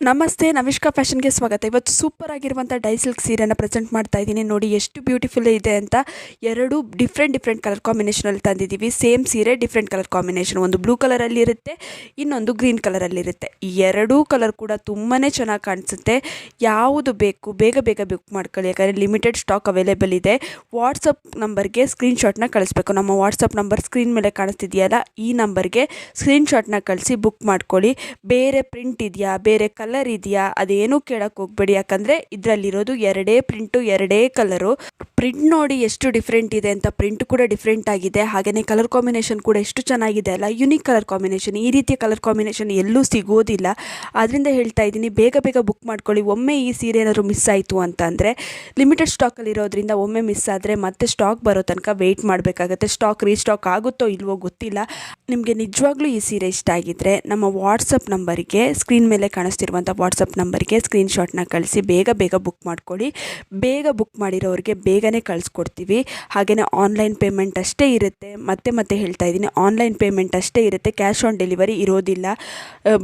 ನಮಸ್ತೆ ನವಿಷ್ಕಾ ಫ್ಯಾಷನ್ಗೆ ಸ್ವಾಗತ. ಇವತ್ತು ಸೂಪರ್ ಆಗಿರುವಂಥ ಡೈ ಸಿಲ್ಕ್ ಸೀರೆನ ಪ್ರೆಸೆಂಟ್ ಮಾಡ್ತಾ ಇದ್ದೀನಿ. ನೋಡಿ, ಎಷ್ಟು ಬ್ಯೂಟಿಫುಲ್ ಇದೆ ಅಂತ ಎರಡು ಡಿಫ್ರೆಂಟ್ ಡಿಫ್ರೆಂಟ್ ಕಲರ್ ಕಾಂಬಿನೇಷನಲ್ಲಿ ತಂದಿದ್ದೀವಿ. ಸೇಮ್ ಸೀರೆ, ಡಿಫ್ರೆಂಟ್ ಕಲರ್ ಕಾಂಬಿನೇಷನ್. ಒಂದು ಬ್ಲೂ ಕಲರಲ್ಲಿ ಇರುತ್ತೆ, ಇನ್ನೊಂದು ಗ್ರೀನ್ ಕಲರಲ್ಲಿರುತ್ತೆ ಈ ಎರಡೂ ಕಲರ್ ಕೂಡ ತುಂಬಾ ಚೆನ್ನಾಗಿ ಕಾಣಿಸುತ್ತೆ. ಯಾವುದು ಬೇಕು, ಬೇಗ ಬೇಗ ಬುಕ್ ಮಾಡ್ಕೊಳ್ಳಿ. ಯಾಕಂದರೆ ಲಿಮಿಟೆಡ್ ಸ್ಟಾಕ್ ಅವೈಲೇಬಲ್ ಇದೆ. ವಾಟ್ಸಪ್ ನಂಬರ್ಗೆ ಸ್ಕ್ರೀನ್ಶಾಟ್ನ ಕಳಿಸ್ಬೇಕು. ನಮ್ಮ ವಾಟ್ಸಪ್ ನಂಬರ್ ಸ್ಕ್ರೀನ್ ಮೇಲೆ ಕಾಣಿಸ್ತಿದೆಯಲ್ಲ, ಈ ನಂಬರ್ಗೆ ಸ್ಕ್ರೀನ್ಶಾಟ್ನ ಕಳಿಸಿ ಬುಕ್ ಮಾಡ್ಕೊಳ್ಳಿ. ಬೇರೆ ಪ್ರಿಂಟ್ ಇದೆಯಾ, ಬೇರೆ ಕಲರ್ ಇದೆಯಾ ಅದೇನು ಕೇಳಕ್ಕೆ ಹೋಗ್ಬೇಡಿ. ಯಾಕಂದರೆ ಇದರಲ್ಲಿರೋದು ಎರಡೇ ಪ್ರಿಂಟು, ಎರಡೇ ಕಲರು. ಪ್ರಿಂಟ್ ನೋಡಿ ಎಷ್ಟು ಡಿಫ್ರೆಂಟ್ ಇದೆ ಅಂತ ಪ್ರಿಂಟ್ ಕೂಡ ಡಿಫ್ರೆಂಟ್ ಆಗಿದೆ. ಹಾಗೆಯೇ ಕಲರ್ ಕಾಂಬಿನೇಷನ್ ಕೂಡ ಎಷ್ಟು ಚೆನ್ನಾಗಿದೆ ಅಲ್ಲ? Unique colour combination. ಈ ರೀತಿಯ ಕಲರ್ ಕಾಂಬಿನೇಷನ್ ಎಲ್ಲೂ ಸಿಗೋದಿಲ್ಲ. ಆದ್ದರಿಂದ ಹೇಳ್ತಾ ಇದ್ದೀನಿ, ಬೇಗ ಬೇಗ ಬುಕ್ ಮಾಡ್ಕೊಳ್ಳಿ. ಒಮ್ಮೆ ಈ ಸೀರೆ ಏನಾದರೂ ಮಿಸ್ ಆಯಿತು ಅಂತ ಅಂದರೆ ಲಿಮಿಟೆಡ್ ಸ್ಟಾಕಲ್ಲಿರೋದ್ರಿಂದ ಒಮ್ಮೆ ಮಿಸ್ ಆದರೆ ಮತ್ತೆ ಸ್ಟಾಕ್ ಬರೋ ತನಕ ವೆಯ್ಟ್ ಮಾಡಬೇಕಾಗತ್ತೆ. ಸ್ಟಾಕ್ ರೀಸ್ಟಾಕ್ ಆಗುತ್ತೋ ಇಲ್ವೋ ಗೊತ್ತಿಲ್ಲ. ನಿಮಗೆ ನಿಜವಾಗ್ಲೂ ಈ ಸೀರೆ ಇಷ್ಟ ಆಗಿದ್ದರೆ ನಮ್ಮ ವಾಟ್ಸಪ್ ನಂಬರಿಗೆ ಸ್ಕ್ರೀನ್ ಮೇಲೆ ಕಾಣಿಸ್ತಿರುವಂಥ ವಾಟ್ಸಪ್ ನಂಬರ್ಗೆ ಸ್ಕ್ರೀನ್ಶಾಟ್ನ ಕಳಿಸಿ, ಬೇಗ ಬೇಗ ಬುಕ್ ಮಾಡ್ಕೊಳ್ಳಿ. ಬೇಗ ಬುಕ್ ಮಾಡಿರೋರಿಗೆ ಬೇಗನೆ ಕಳಿಸ್ಕೊಡ್ತೀವಿ. ಹಾಗೆಯೇ ಆನ್ಲೈನ್ ಪೇಮೆಂಟ್ ಅಷ್ಟೇ ಇರುತ್ತೆ. ಮತ್ತೆ ಮತ್ತೆ ಹೇಳ್ತಾ ಇದ್ದೀನಿ, ಆನ್ಲೈನ್ ಪೇಮೆಂಟ್ ಅಷ್ಟೇ ಇರುತ್ತೆ. ಕ್ಯಾಶ್ ಆನ್ ಡೆಲಿವರಿ ಇರೋದಿಲ್ಲ.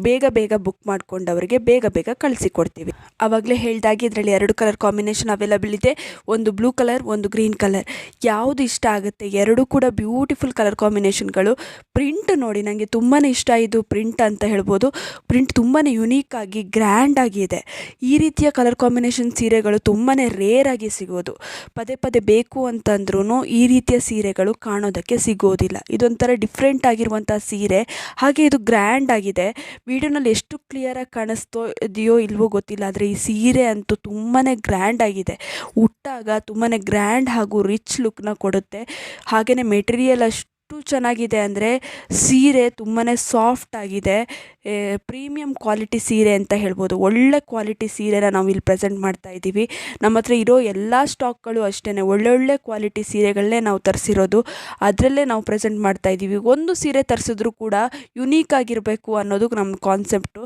ಬೇಗ ಬೇಗ ಬುಕ್ ಮಾಡ್ಕೊಂಡವರಿಗೆ ಬೇಗ ಬೇಗ ಕಳಿಸಿಕೊಡ್ತೀವಿ. ಆವಾಗಲೇ ಹೇಳ್ದಾಗಿ ಇದರಲ್ಲಿ ಎರಡು ಕಲರ್ ಕಾಂಬಿನೇಷನ್ ಅವೈಲಬಲ್ ಇದೆ. ಒಂದು ಬ್ಲೂ ಕಲರ್, ಒಂದು ಗ್ರೀನ್ ಕಲರ್. ಯಾವುದು ಇಷ್ಟ ಆಗುತ್ತೆ? ಎರಡೂ ಕೂಡ ಬ್ಯೂಟಿಫುಲ್ ಕಲರ್ ಕಾಂಬಿನೇಷನ್ಗಳು. ಪ್ರಿಂಟ್ ನೋಡಿ ನನಗೆ ತುಂಬಾ ಇಷ್ಟ ಇದು ಪ್ರಿಂಟ್ ಅಂತ ಹೇಳ್ಬೋದು. ಪ್ರಿಂಟ್ ತುಂಬಾ ಯುನೀಕ್ ಆಗಿ ಆಗಿ ಇದೆ. ಈ ರೀತಿಯ ಕಲರ್ ಕಾಂಬಿನೇಷನ್ ಸೀರೆಗಳು ತುಂಬಾ ರೇರ್ ಆಗಿ ಸಿಗೋದು. ಪದೇ ಪದೇ ಬೇಕು ಅಂತಂದ್ರೂ ಈ ರೀತಿಯ ಸೀರೆಗಳು ಕಾಣೋದಕ್ಕೆ ಸಿಗೋದಿಲ್ಲ. ಇದೊಂಥರ ಡಿಫ್ರೆಂಟ್ ಆಗಿರುವಂಥ ಸೀರೆ. ಹಾಗೆ ಇದು ಗ್ರ್ಯಾಂಡ್ ಆಗಿದೆ. ವಿಡಿಯೋನಲ್ಲಿ ಎಷ್ಟು ಕ್ಲಿಯರಾಗಿ ಕಾಣಿಸ್ತೋ ಇದೆಯೋ ಇಲ್ವೋ ಗೊತ್ತಿಲ್ಲ. ಆದರೆ ಈ ಸೀರೆ ಅಂತೂ ತುಂಬಾ ಗ್ರ್ಯಾಂಡ್ ಆಗಿದೆ. ಉಟ್ಟಾಗ ತುಂಬಾ ಗ್ರ್ಯಾಂಡ್ ಹಾಗೂ ರಿಚ್ ಲುಕ್ನ ಕೊಡುತ್ತೆ. ಹಾಗೆಯೇ ಮೆಟೀರಿಯಲ್ ಅಷ್ಟು ಚೆನ್ನಾಗಿದೆ ಅಂದರೆ ಸೀರೆ ತುಂಬಾ ಸಾಫ್ಟ್ ಆಗಿದೆ. ಪ್ರೀಮಿಯಂ ಕ್ವಾಲಿಟಿ ಸೀರೆ ಅಂತ ಹೇಳ್ಬೋದು. ಒಳ್ಳೆ ಕ್ವಾಲಿಟಿ ಸೀರೆನ ನಾವು ಇಲ್ಲಿ ಪ್ರೆಸೆಂಟ್ ಮಾಡ್ತಾ ಇದ್ದೀವಿ. ನಮ್ಮ ಹತ್ರ ಇರೋ ಎಲ್ಲ ಸ್ಟಾಕ್ಗಳು ಅಷ್ಟೇ ಒಳ್ಳೊಳ್ಳೆ ಕ್ವಾಲಿಟಿ ಸೀರೆಗಳನ್ನೇ ನಾವು ತರಿಸಿರೋದು. ಅದರಲ್ಲೇ ನಾವು ಪ್ರೆಸೆಂಟ್ ಮಾಡ್ತಾ ಇದ್ದೀವಿ. ಒಂದು ಸೀರೆ ತರಿಸಿದ್ರು ಕೂಡ ಯುನೀಕ್ ಆಗಿರಬೇಕು ಅನ್ನೋದು ನಮ್ಮ ಕಾನ್ಸೆಪ್ಟು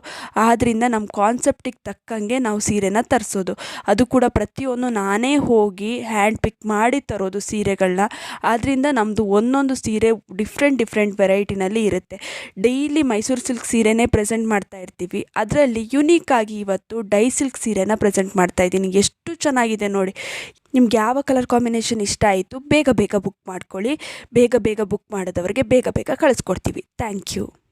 ಆದ್ದರಿಂದ ನಮ್ಮ ಕಾನ್ಸೆಪ್ಟಿಗೆ ತಕ್ಕಂಗೆ ನಾವು ಸೀರೆನ ತರಿಸೋದು. ಅದು ಕೂಡ ಪ್ರತಿಯೊಂದು ನಾನೇ ಹೋಗಿ ಹ್ಯಾಂಡ್ ಪಿಕ್ ಮಾಡಿ ತರೋದು ಸೀರೆಗಳನ್ನ ಆದ್ದರಿಂದ ನಮ್ಮದು ಒಂದೊಂದು ಸೀರೆ ಡಿಫ್ರೆಂಟ್ ಡಿಫ್ರೆಂಟ್ ವೆರೈಟಿನಲ್ಲಿ ಇರುತ್ತೆ. ಡೈಲಿ ಮೈಸೂರು ಸಿಲ್ಕ್ ಸೀರೆನೇ ಪ್ರೆಸೆಂಟ್ ಮಾಡ್ತಾ ಇರ್ತೀವಿ. ಅದರಲ್ಲಿ ಯುನೀಕ್ ಆಗಿ ಇವತ್ತು ಡೈ ಸಿಲ್ಕ್ ಸೀರೆನ ಪ್ರೆಸೆಂಟ್ ಮಾಡ್ತಾ ಇದ್ದೀನಿ. ಎಷ್ಟು ಚೆನ್ನಾಗಿದೆ ನೋಡಿ. ನಿಮ್ಗೆ ಯಾವ ಕಲರ್ ಕಾಂಬಿನೇಷನ್ ಇಷ್ಟ ಆಯಿತು, ಬೇಗ ಬೇಗ ಬುಕ್ ಮಾಡ್ಕೊಳ್ಳಿ. ಬೇಗ ಬೇಗ ಬುಕ್ ಮಾಡಿದವರಿಗೆ ಬೇಗ ಬೇಗ ಕಳಿಸ್ಕೊಡ್ತೀವಿ. Thank you